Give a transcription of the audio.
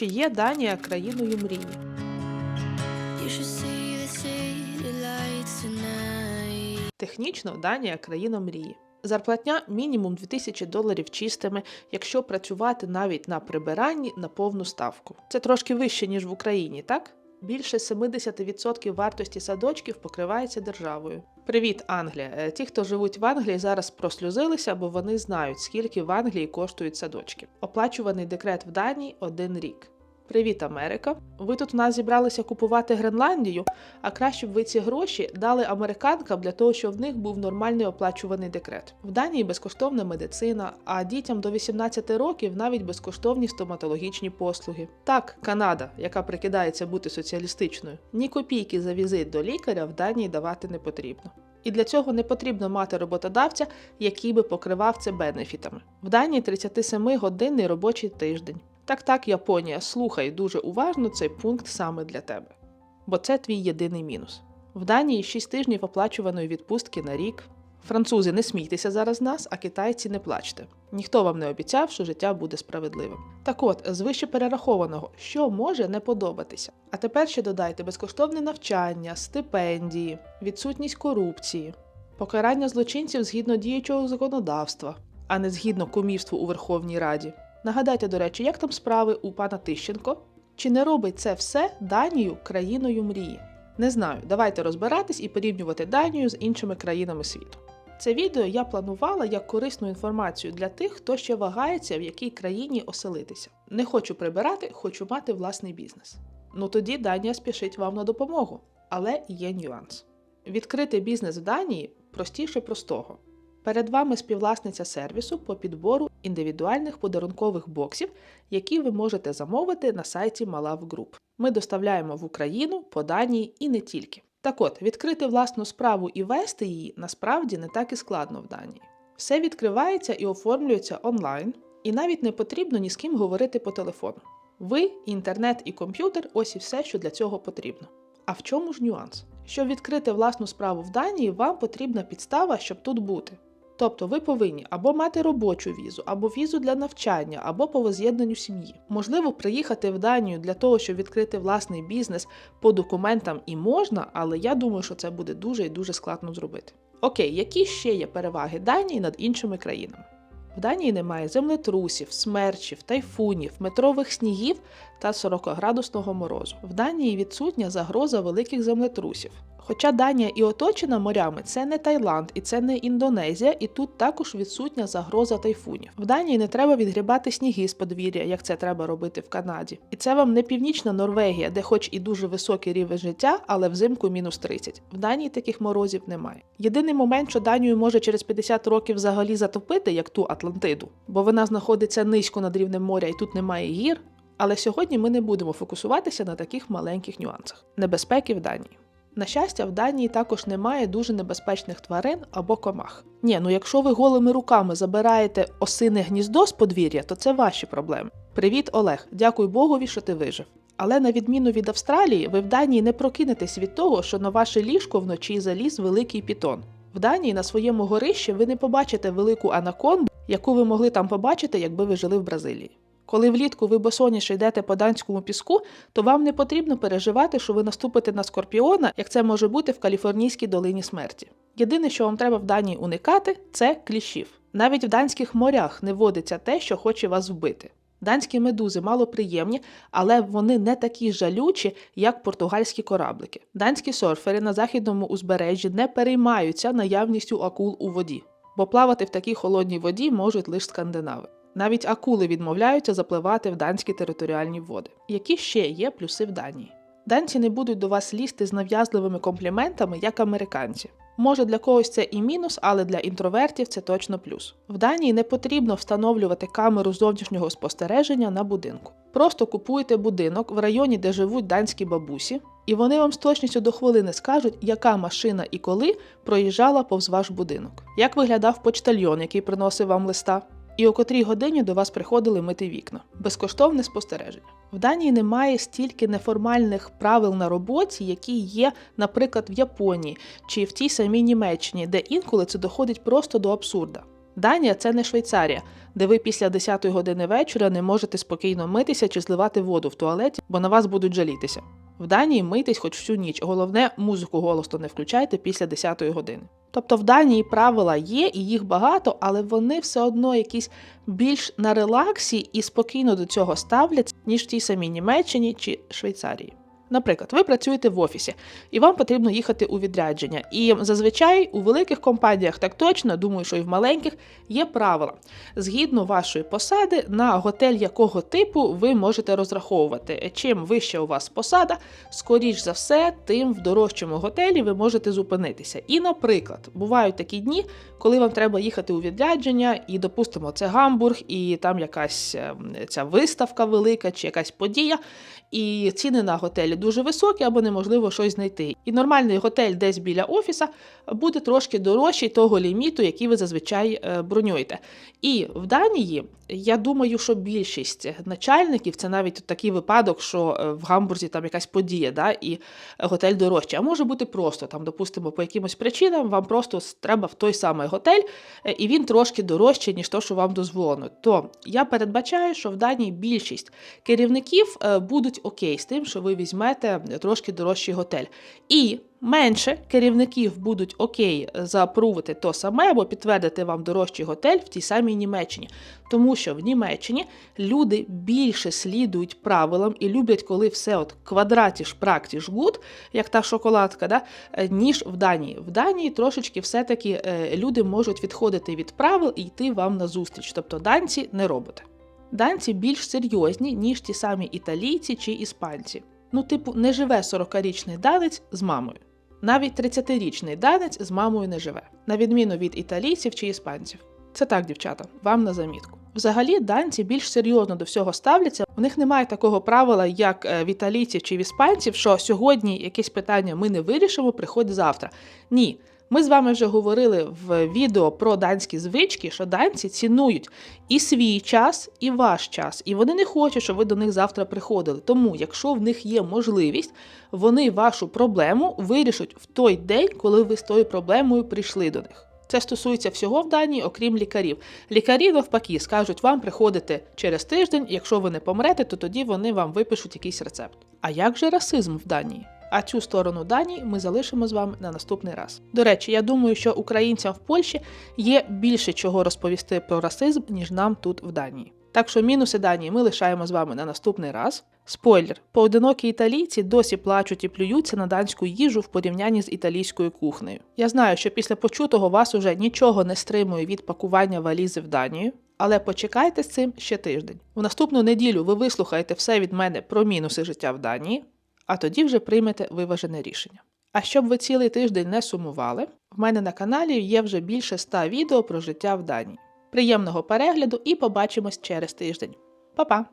Чи є Данія країною мрії? Технічно Данія країна мрії. Зарплатня мінімум 2000 доларів чистими, якщо працювати навіть на прибиранні на повну ставку. Це трошки вище, ніж в Україні, так? Більше 70% вартості садочків покривається державою. Привіт, Англія! Е, Ті, хто живуть в Англії, зараз прослюзилися, бо вони знають, скільки в Англії коштують садочки. Оплачуваний декрет в Данії один рік. Привіт, Америка! Ви тут у нас зібралися купувати Гренландію, а краще б ви ці гроші дали американкам для того, щоб в них був нормальний оплачуваний декрет. В Данії безкоштовна медицина, а дітям до 18 років навіть безкоштовні стоматологічні послуги. Так, Канада, яка прикидається бути соціалістичною, ні копійки за візит до лікаря в Данії давати не потрібно. І для цього не потрібно мати роботодавця, який би покривав це бенефітами. В Данії 37-годинний робочий тиждень. Так, так, Японія, слухай дуже уважно цей пункт саме для тебе. Бо це твій єдиний мінус. В Данії 6 тижнів оплачуваної відпустки на рік. Французи, не смійтеся зараз нас, а китайці не плачте. Ніхто вам не обіцяв, що життя буде справедливим. Так от, з вище перерахованого, що може не подобатися. А тепер ще додайте безкоштовне навчання, стипендії, відсутність корупції, покарання злочинців згідно діючого законодавства, а не згідно кумівству у Верховній Раді. Нагадайте, до речі, як там справи у пана Тищенко? Чи не робить це все Данію країною мрії? Не знаю, давайте розбиратись і порівнювати Данію з іншими країнами світу. Це відео я планувала як корисну інформацію для тих, хто ще вагається, в якій країні оселитися. Не хочу прибирати, хочу мати власний бізнес. Ну тоді Данія спішить вам на допомогу, але є нюанс. Відкрити бізнес в Данії простіше простого. Перед вами співвласниця сервісу по підбору індивідуальних подарункових боксів, які ви можете замовити на сайті Malav Group. Ми доставляємо в Україну, по Данії і не тільки. Так от, відкрити власну справу і вести її насправді не так і складно в Данії. Все відкривається і оформлюється онлайн, і навіть не потрібно ні з ким говорити по телефону. Ви, інтернет і комп'ютер ось і все, що для цього потрібно. А в чому ж нюанс? Щоб відкрити власну справу в Данії, вам потрібна підстава, щоб тут бути. Тобто ви повинні або мати робочу візу, або візу для навчання, або по воз'єднанню сім'ї. Можливо, приїхати в Данію для того, щоб відкрити власний бізнес по документам і можна, але я думаю, що це буде дуже і дуже складно зробити. Окей, які ще є переваги Данії над іншими країнами? В Данії немає землетрусів, смерчів, тайфунів, метрових снігів та 40-градусного морозу. В Данії відсутня загроза великих землетрусів. Хоча Данія і оточена морями, це не Таїланд і це не Індонезія, і тут також відсутня загроза тайфунів. В Данії не треба відгрібати сніги з подвір'я, як це треба робити в Канаді. І це вам не північна Норвегія, де хоч і дуже високий рівень життя, але взимку мінус 30. В Данії таких морозів немає. Єдиний момент, що Данію може через 50 років взагалі затопити, як ту Атлантиду, бо вона знаходиться низько над рівнем моря і тут немає гір. Але сьогодні ми не будемо фокусуватися на таких маленьких нюансах. Небезпеки в Данії. На щастя, в Данії також немає дуже небезпечних тварин або комах. Ні, ну якщо ви голими руками забираєте осине гніздо з подвір'я, то це ваші проблеми. Привіт, Олег! Дякую Богові, що ти вижив. Але на відміну від Австралії, ви в Данії не прокинетесь від того, що на ваше ліжко вночі заліз великий пітон. В Данії на своєму горищі ви не побачите велику анаконду, яку ви могли там побачити, якби ви жили в Бразилії. Коли влітку ви босоніше йдете по данському піску, то вам не потрібно переживати, що ви наступите на скорпіона, як це може бути в Каліфорнійській долині смерті. Єдине, що вам треба в Данії уникати, це кліщів. Навіть в данських морях не водиться те, що хоче вас вбити. Данські медузи малоприємні, але вони не такі жалючі, як португальські кораблики. Данські серфери на західному узбережжі не переймаються наявністю акул у воді, бо плавати в такій холодній воді можуть лише скандинави. Навіть акули відмовляються запливати в данські територіальні води. Які ще є плюси в Данії? Данці не будуть до вас лізти з нав'язливими компліментами, як американці. Може, для когось це і мінус, але для інтровертів це точно плюс. В Данії не потрібно встановлювати камеру зовнішнього спостереження на будинку. Просто купуйте будинок в районі, де живуть данські бабусі, і вони вам з точністю до хвилини скажуть, яка машина і коли проїжджала повз ваш будинок, як виглядав почтальйон, який приносив вам листа, і о котрій годині до вас приходили мити вікна. Безкоштовне спостереження. В Данії немає стільки неформальних правил на роботі, які є, наприклад, в Японії чи в тій самій Німеччині, де інколи це доходить просто до абсурда. Данія це не Швейцарія, де ви після 10 години вечора не можете спокійно митися чи зливати воду в туалеті, бо на вас будуть жалітися. В Данії мийтесь хоч всю ніч. Головне, музику голосно не включайте після 10 години. Тобто в Данії правила є, і їх багато, але вони все одно якісь більш на релаксі і спокійно до цього ставляться, ніж в тій самій Німеччині чи Швейцарії. Наприклад, ви працюєте в офісі, і вам потрібно їхати у відрядження. І зазвичай у великих компаніях так точно, думаю, що і в маленьких є правила. Згідно вашої посади, на готель якого типу ви можете розраховувати. Чим вища у вас посада, скоріш за все, тим в дорожчому готелі ви можете зупинитися. І, наприклад, бувають такі дні, коли вам треба їхати у відрядження, і, допустимо, це Гамбург, і там якась ем, ця виставка велика чи якась подія, і ціни на готелі дуже високі або неможливо щось знайти. І нормальний готель десь біля офіса буде трошки дорожчий того ліміту, який ви зазвичай е, бронюєте. І в Данії я думаю, що більшість начальників це навіть такий випадок, що е, в Гамбурзі там якась подія, да, і готель дорожчий. А може бути просто там, допустимо, по якимось причинам вам просто треба в той самий готель, е, і він трошки дорожчий, ніж то, що вам дозволено. То я передбачаю, що в Данії більшість керівників е, будуть окей з тим, що ви візьмете трошки дорожчий готель. І менше керівників будуть окей заапрувати то саме або підтвердити вам дорожчий готель в тій самій Німеччині. Тому що в Німеччині люди більше слідують правилам і люблять, коли все от квадраті шпракті жгут, як та шоколадка, да, ніж в Данії. В Данії трошечки все-таки е, люди можуть відходити від правил і йти вам на зустріч. Тобто данці не робите. Данці більш серйозні, ніж ті самі італійці чи іспанці. Ну, типу, не живе 40-річний данець з мамою. Навіть 30-річний данець з мамою не живе, на відміну від італійців чи іспанців. Це так, дівчата, вам на замітку. Взагалі, данці більш серйозно до всього ставляться. У них немає такого правила, як е, в італійців чи в іспанців, що сьогодні якесь питання ми не вирішимо, приходь завтра. Ні. Ми з вами вже говорили в відео про данські звички, що данці цінують і свій час, і ваш час, і вони не хочуть, щоб ви до них завтра приходили. Тому, якщо в них є можливість, вони вашу проблему вирішать в той день, коли ви з тою проблемою прийшли до них. Це стосується всього в Данії, окрім лікарів. Лікарі навпаки скажуть вам приходити через тиждень. Якщо ви не помрете, то тоді вони вам випишуть якийсь рецепт. А як же расизм в Данії? А цю сторону Данії ми залишимо з вами на наступний раз. До речі, я думаю, що українцям в Польщі є більше чого розповісти про расизм, ніж нам тут в Данії. Так що мінуси Данії ми лишаємо з вами на наступний раз. Спойлер: поодинокі італійці досі плачуть і плюються на данську їжу в порівнянні з італійською кухнею. Я знаю, що після почутого вас уже нічого не стримує від пакування валізи в Данію, але почекайте з цим ще тиждень. У наступну неділю ви вислухаєте все від мене про мінуси життя в Данії, а тоді вже приймете виважене рішення. А щоб ви цілий тиждень не сумували, в мене на каналі є вже більше 100 відео про життя в Данії. Приємного перегляду і побачимось через тиждень. Па-па!